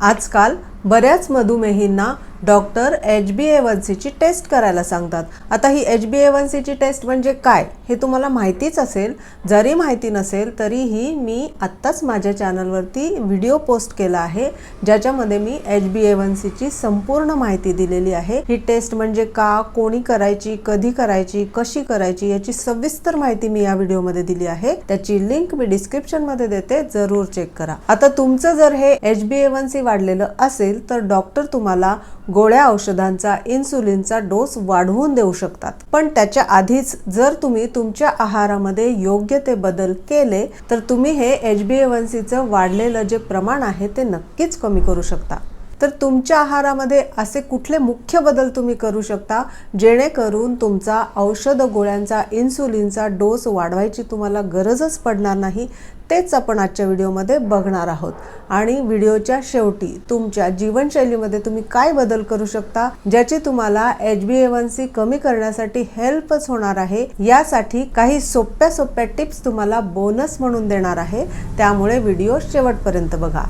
आजकाल बऱ्याच मधुमेहींना doctor H B A one सीची टेस्ट करायला सांगतात. आता ही एच बी ए वन सीची टेस्ट म्हणजे काय? हे तुम्हाला माहितीच असेल. जरी माहिती नसेल तरीही मी आत्ताच माझ्या चॅनलवरती व्हिडिओ पोस्ट केला आहे ज्याच्यामध्ये मी एच बी ए वन सीची संपूर्ण माहिती दिलेली आहे. ही टेस्ट म्हणजे का कोणी करायची कधी करायची कशी करायची याची सविस्तर माहिती मी या व्हिडिओमध्ये दिली आहे. त्याची लिंक मी डिस्क्रिप्शनमध्ये देते जरूर चेक करा. आता तुमचं जर हे H B A one C वाढलेलं असेल तर डॉक्टर तुम्हाला गोळ्या औषधांचा इन्सुलिनचा डोस वाढवून देऊ शकतात. पण त्याच्या आधीच जर तुम्ही तुमच्या आहारामध्ये योग्य ते बदल केले तर तुम्ही हे एच बी ए वन सीचं वाढलेलं जे प्रमाण आहे ते नक्कीच कमी करू शकता. तर तुमच्या आहारामध्ये असे कुठले मुख्य बदल तुम्ही करू शकता जेणेकरून तुमचा औषध गोळ्यांचा इन्सुलिनचा डोस वाढवायची तुम्हाला गरजच पडणार नाही तेच आपण आजच्या व्हिडिओमध्ये बघणार आहोत. आणि व्हिडिओच्या शेवटी तुमच्या जीवनशैलीमध्ये तुम्ही काय बदल करू शकता ज्याची तुम्हाला H B A one C कमी करण्यासाठी हेल्पच होणार आहे यासाठी काही सोप्या सोप्या टिप्स तुम्हाला बोनस म्हणून देणार आहे त्यामुळे व्हिडिओ शेवटपर्यंत बघा.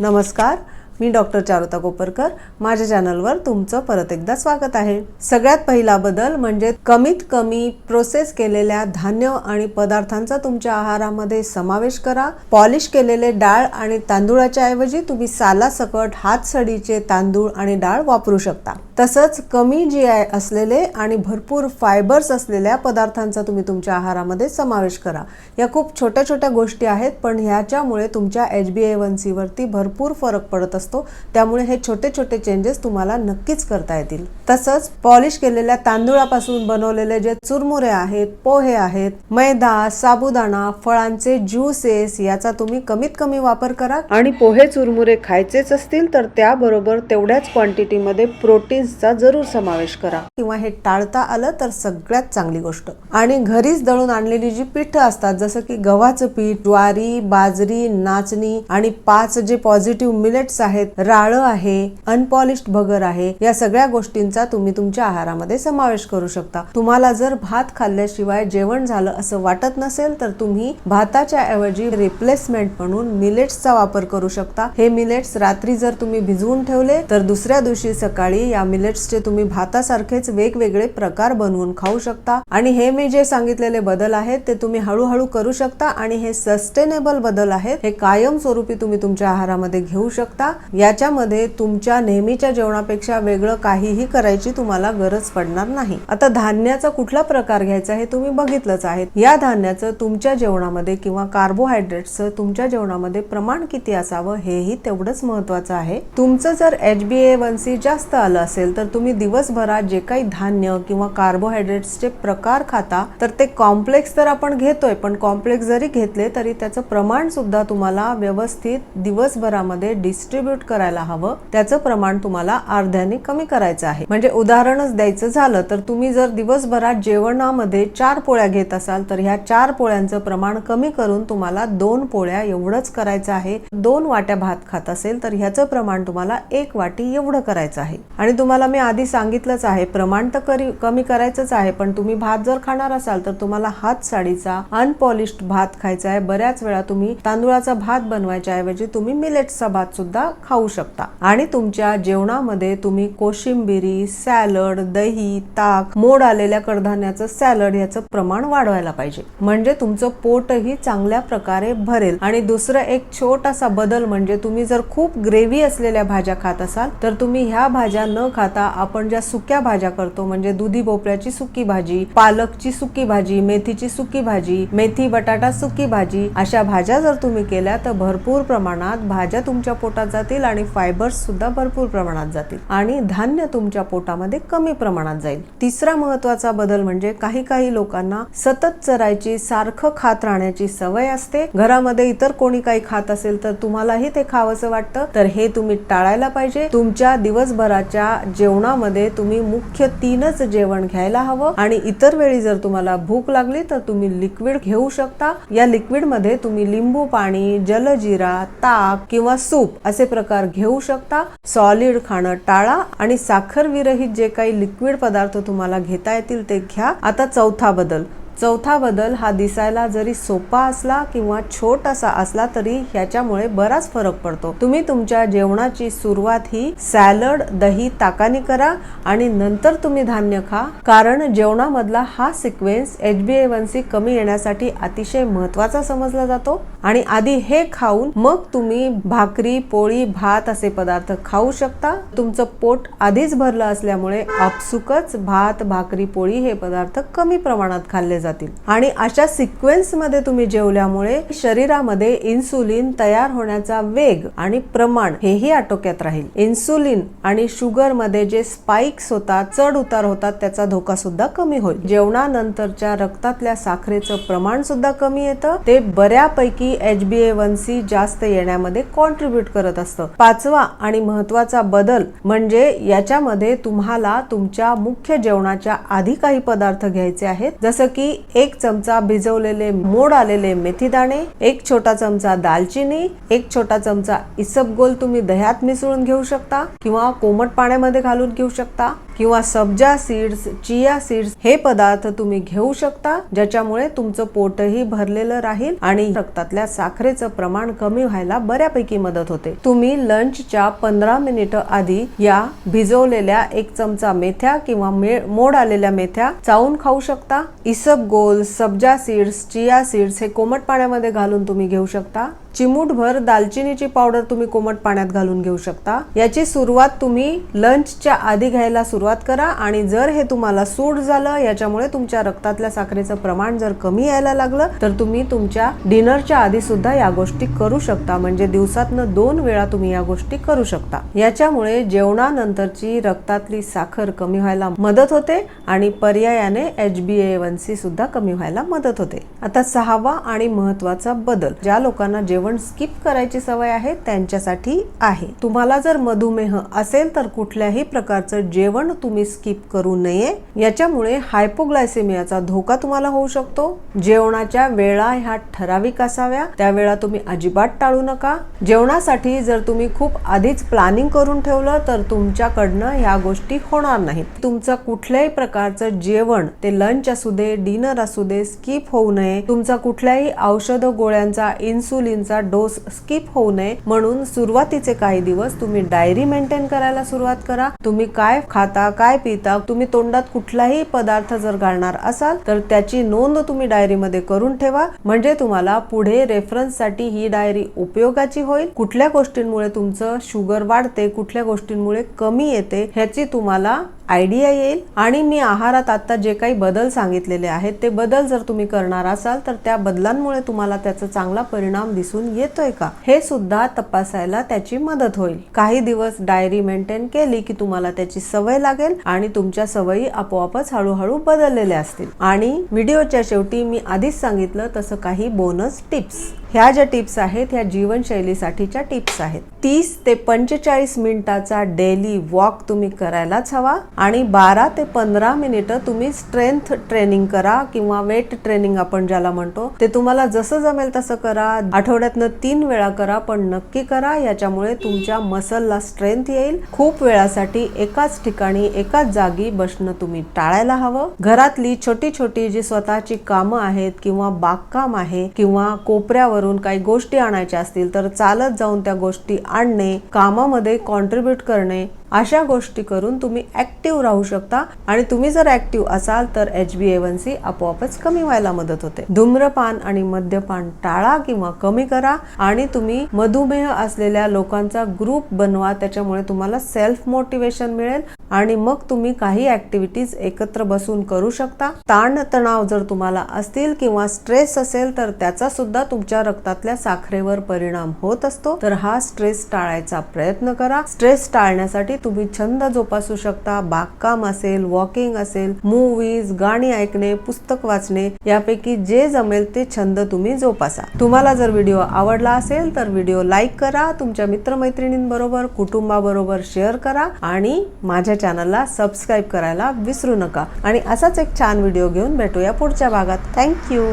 नमस्कार. मी डॉक्टर चारुता कोपरकर. माझ्या चॅनलवर तुमचं परत एकदा स्वागत आहे. सगळ्यात पहिला बदल म्हणजे कमीत कमी प्रोसेस केलेल्या धान्य आणि पदार्थांचा तुमच्या आहारामध्ये समावेश करा. पॉलिश केलेले डाळ आणि तांदूळाच्या ऐवजी तुम्ही सालासकट हातसडीचे तांदूळ आणि डाळ वापरू शकता. तसंच कमी जी आय असलेले आणि भरपूर फायबर्स असलेल्या पदार्थांचा तुम्ही तुमच्या आहारामध्ये समावेश करा. या खूप छोट्या छोट्या गोष्टी आहेत पण ह्याच्यामुळे तुमच्या एच बी ए वन सीवरती भरपूर फरक पडत असतो. त्यामुळे हे छोटे छोटे चेंजेस तुम्हाला नक्कीच करता येतील. तसंच पॉलिश केलेल्या तांदूळापासून बनवलेले जे चुरमुरे आहेत पोहे आहेत मैदा साबुदाणा फळांचे ज्यूसेस याचा तुम्ही कमीत कमी वापर करा. आणि पोहे चुरमुरे खायचेच असतील तर त्याबरोबर तेवढ्याच क्वांटिटीमध्ये प्रोटीन्सचा जरूर समावेश करा. किंवा हे टाळता आलं तर सगळ्यात चांगली गोष्ट. आणि घरीच दळून आणलेली जी पीठ असतात जसं की गव्हाचं पीठ ज्वारी बाजरी नाचणी आणि पाच जे पॉझिटिव्ह मिलेट्स आहेत राळ आहे अनपॉलिश्ड भगर आहे या सगळ्या गोष्टींचा तुम्ही तुमच्या आहारामध्ये समावेश करू शकता. तुम्हाला जर भात खाल्ल्याशिवाय जेवण झालं असं वाटत नसेल तर तुम्ही भाताच्या ऐवजी रिप्लेसमेंट म्हणून मिलेट्सचा वापर करू शकता. हे मिलेट्स रात्री जर तुम्ही भिजवून ठेवले तर दुसऱ्या दिवशी सकाळी या मिलेट्सचे तुम्ही भातासारखेच वेगवेगळे प्रकार बनवून खाऊ शकता. आणि हे मी जे सांगितलेले बदल आहेत ते तुम्ही हळूहळू करू शकता. आणि हे सस्टेनेबल बदल आहेत हे कायमस्वरूपी तुम्ही तुमच्या आहारामध्ये घेऊ शकता. याच्यामध्ये तुमच्या नेहमीच्या जेवणापेक्षा वेगळं काहीही करायची तुम्हाला गरज पडणार नाही. आता धान्याचा कुठला प्रकार घ्यायचा हे तुम्ही बघितलंच आहे. या धान्याचं तुमच्या जेवणामध्ये किंवा कार्बोहायड्रेटचं तुमच्या जेवणामध्ये प्रमाण किती असावं हेही तेवढंच महत्वाचं आहे. तुमचं जर H B A one C जास्त आलं असेल तर तुम्ही दिवसभरात जे काही धान्य किंवा कार्बोहायड्रेट्सचे प्रकार खाता तर ते कॉम्प्लेक्स तर आपण घेतोय पण कॉम्प्लेक्स जरी घेतले तरी त्याचं प्रमाण सुद्धा तुम्हाला व्यवस्थित दिवसभरामध्ये डिस्ट्रीब्यूट करायला हवं. त्याचं प्रमाण तुम्हाला अर्ध्याने कमी करायचं आहे. म्हणजे उदाहरणच द्यायचं झालं तर तुम्ही जर दिवसभरात जेवणामध्ये चार पोळ्या घेत असाल तर ह्या चार पोळ्यांचं प्रमाण कमी करून तुम्हाला दोन पोळ्या एवढंच करायचं आहे. दोन वाट्या भात खात असेल तर ह्याचं प्रमाण तुम्हाला एक वाटी एवढं करायचं आहे. आणि तुम्हाला मी आधी सांगितलंच आहे प्रमाण तर करी कमी करायचंच आहे पण तुम्ही भात जर खाणार असाल तर तुम्हाला हात साडीचा अनपॉलिश्ड भात खायचा आहे. बऱ्याच वेळा तुम्ही तांदूळाचा भात बनवायच्या ऐवजी तुम्ही मिलेट्सचा भात सुद्धा खाऊ शकता. आणि तुमच्या जेवणामध्ये तुम्ही कोशिंबिरी सॅलड दही ताक मोड आलेल्या कडधान्याचं सॅलड याचं प्रमाण वाढवायला पाहिजे. म्हणजे तुमचं पोटही चांगल्या प्रकारे भरेल. आणि दुसरं एक छोटासा बदल म्हणजे तुम्ही जर खूप ग्रेव्ही असलेल्या भाज्या खात असाल तर तुम्ही ह्या भाज्या न खाता आपण ज्या सुक्या भाज्या करतो म्हणजे दुधी भोपळ्याची सुकी भाजी पालकची सुकी भाजी मेथीची सुकी भाजी मेथी बटाटा सुकी भाजी अशा भाज्या जर तुम्ही केल्या तर भरपूर प्रमाणात भाज्या तुमच्या पोटात जातील आणि फायबर्स सुद्धा भरपूर प्रमाणात जातील. आणि धान्य तुमच्या पोटामध्ये कमी प्रमाणात जाईल. तिसरा महत्त्वाचा बदल म्हणजे काही काही लोकांना सतत चरायची सारखं खात राहण्याची सवय असते. घरामध्ये इतर कोणी काही खात असेल तर तुम्हालाही ते खावंसं वाटतं. तर हे तुम्ही टाळायला पाहिजे. तुमच्या दिवसभराच्या जेवणामध्ये तुम्ही मुख्य तीनच जेवण घ्यायला हवं. आणि इतर वेळी जर तुम्हाला भूक लागली तर तुम्ही लिक्विड घेऊ शकता. या लिक्विडमध्ये तुम्ही लिंबू पाणी जलजिरा ताक किंवा सूप असे प्रकार प्रकार घेऊ शकता. सॉलिड खाणं टाळा आणि साखर विरहित जे काही लिक्विड पदार्थ तुम्हाला घेता येतील ते घ्या. आता चौथा बदल. चौथा बदल हा दिसायला जरी सोपा असला किंवा छोटासा असला तरी ह्याच्यामुळे बराच फरक पडतो. तुम्ही तुमच्या जेवणाची सुरुवात ही सॅलड दही ताकाने करा आणि नंतर तुम्ही धान्य खा. कारण जेवणामधला हा sequence H B A one C कमी येण्यासाठी अतिशय महत्त्वाचा समजला जातो. आणि आधी हे खाऊन मग तुम्ही भाकरी पोळी भात असे पदार्थ खाऊ शकता. तुमचं पोट आधीच भरलं असल्यामुळे आपसुकच भात भाकरी पोळी हे पदार्थ कमी प्रमाणात खाल्ले जातील. आणि अशा सिक्वेन्समध्ये तुम्ही जेवल्यामुळे शरीरामध्ये इन्सुलिन तयार होण्याचा वेग आणि प्रमाण हेही आटोक्यात राहील. इन्सुलिन आणि शुगरमध्ये जे स्पाइक्स होतात चढ उतार होतात त्याचा धोका सुद्धा कमी होईल. जेवणानंतरच्या रक्तातल्या साखरेचं प्रमाण सुद्धा कमी येतं. ते बऱ्यापैकी H B A one C जास्त येण्यामध्ये कॉन्ट्रीब्युट करत असतं. पाचवा आणि महत्त्वाचा बदल म्हणजे याच्यामध्ये तुम्हाला तुमच्या मुख्य जेवणाच्या आधी काही पदार्थ घ्यायचे आहेत. जसं की एक चमचा भिजवलेले मोड आलेले मेथीदाणे एक छोटा चमचा दालचिनी एक छोटा चमचा इसबगोल तुम्ही दह्यात मिसळून घेऊ शकता किंवा कोमट पाण्यामध्ये घालून घेऊ शकता. किंवा सब्जा सीड्स चिया सीड्स हे पदार्थ तुम्ही घेऊ शकता ज्याच्यामुळे तुमचं पोटही भरलेलं राहील आणि रक्तातल्या साखरेचं प्रमाण कमी व्हायला बऱ्यापैकी मदत होते. तुम्ही लंचच्या पंधरा मिनिटं आधी या भिजवलेल्या एक चमचा मेथ्या किंवा मे- मोड आलेल्या मेथ्या चावून खाऊ शकता. Isabgol sabja seeds chia seeds हे कोमट पाण्यामध्ये घालून तुम्ही घेऊ शकता. चिमूटभर दालचिनीची पावडर तुम्ही कोमट पाण्यात घालून घेऊ शकता. याची सुरुवात तुम्ही लंचच्या आधी घ्यायला सुरुवात करा आणि जर हे तुम्हाला सूट झालं याच्यामुळे तुमच्या रक्तातल्या साखरेचं प्रमाण जर कमी यायला लागलं तर तुम्ही तुमच्या डिनरच्या आधी सुद्धा या गोष्टी करू शकता. म्हणजे दिवसातनं दोन वेळा तुम्ही या गोष्टी करू शकता. याच्यामुळे जेवणानंतरची रक्तातली साखर कमी व्हायला मदत होते आणि पर्यायाने H B A one C सुद्धा कमी व्हायला मदत होते. आता सहावा आणि महत्त्वाचा बदल. ज्या लोकांना जेवण स्किप करायची सवय आहे त्यांच्यासाठी आहे. तुम्हाला जर मधुमेह असेल तर कुठल्याही प्रकारचं जेवण तुम्ही स्किप करू नये. याच्यामुळे हायपोग्लायसेमियाचा धोका तुम्हाला होऊ शकतो. जेवणाच्या वेळा ह्या ठराविक असाव्या. त्या वेळा तुम्ही अजिबात टाळू नका. जेवणासाठी जर तुम्ही खूप आधीच प्लॅनिंग करून ठेवलं तर तुमच्याकडनं ह्या गोष्टी होणार नाहीत. तुमचं कुठल्याही प्रकारचं जेवण ते लंच असू दे डिनर असू दे स्किप होऊ नये. तुमचा कुठल्याही औषध गोळ्यांचा इन्सुलिनचा डोस स्किप होऊ नये. म्हणून सुरुवातीचे काही दिवस तुम्ही डायरी मेंटेन करायला सुरुवात करा. तुम्ही काय खाता काय पिता तुम्ही तोंडात कुठलाही पदार्थ जर घालणार असाल तर त्याची नोंद तुम्ही डायरीमध्ये करून ठेवा. म्हणजे तुम्हाला पुढे रेफरन्ससाठी ही डायरी उपयोगाची होईल. कुठल्या गोष्टींमुळे तुमचं शुगर वाढते कुठल्या गोष्टींमुळे कमी येते ह्याची तुम्हाला आयडिया येईल आणि मी आहारात आत्ता जे काही बदल सांगितलेले आहेत ते बदल जर तुम्ही करणार असाल तर त्या बदलांमुळे तुम्हाला त्याचा चांगला परिणाम दिसून येतोय का? हे सुद्धा तपासायला त्याची मदत होईल. काही दिवस डायरी मेंटेन केली की तुम्हाला त्याची सवय लागेल आणि तुमच्या सवयी आपोआपच हळूहळू बदललेल्या असतील. आणि व्हिडिओच्या शेवटी मी आधीच सांगितलं तसं काही बोनस टिप्स ह्या ज्या टिप्स आहेत ह्या जीवनशैलीसाठीच्या टिप्स आहेत. तीस ते पंचेचाळीस मिनिटाचा डेली वॉक तुम्ही करायलाच हवा आणि बारा ते पंधरा मिनिटं तुम्ही स्ट्रेंथ ट्रेनिंग करा किंवा वेट ट्रेनिंग आपण ज्याला म्हणतो ते तुम्हाला जसं जमेल तसं करा. आठवड्यातनं तीन वेळा करा पण नक्की करा. याच्यामुळे तुमच्या मसलला स्ट्रेंथ येईल. खूप वेळासाठी एकाच ठिकाणी एकाच जागी बसणं तुम्ही टाळायला हवं. घरातली छोटी छोटी जी स्वतःची कामं आहेत किंवा बागकाम आहे किंवा कोपऱ्यावर कोपऱ्यावरून काही गोष्टी आणायच्या असतील तर चालत जाऊन त्या गोष्टी आणणे कामामध्ये कॉन्ट्रीब्यूट करणे अशा गोष्टी करून तुम्ही ऍक्टिव्ह राहू शकता. आणि तुम्ही जर ऍक्टिव्ह असाल तर H B A one C आपोआपच कमी व्हायला मदत होते. धूम्रपान आणि मद्यपान टाळा किंवा कमी करा आणि तुम्ही मधुमेह असलेल्या लोकांचा ग्रुप बनवा. त्याच्यामुळे तुम्हाला सेल्फ मोटिवेशन मिळेल आणि मग तुम्ही काही ऍक्टिव्हिटीज एकत्र बसून करू शकता. ताण तणाव जर तुम्हाला असतील किंवा स्ट्रेस असेल तर त्याचा सुद्धा तुमच्या रक्तातल्या साखरेवर परिणाम होत असतो. तर हा स्ट्रेस टाळायचा प्रयत्न करा. स्ट्रेस टाळण्यासाठी तुम्ही छंद जोपासू शकता बागकाम असेल वॉकिंग असेल मूवीज गाणी ऐकणे पुस्तक वाचणे यापैकी जे जमेल ते छंद तुम्ही जोपासा. तुम्हाला जर व्हिडिओ आवडला असेल तर व्हिडिओ लाईक करा तुमच्या मित्रमैत्रिणींबरोबर कुटुंबाबरोबर शेअर करा आणि माझ्या चॅनलला सबस्क्राईब करायला विसरू नका. आणि असाच एक छान व्हिडिओ घेऊन भेटूया पुढच्या भागात. थँक्यू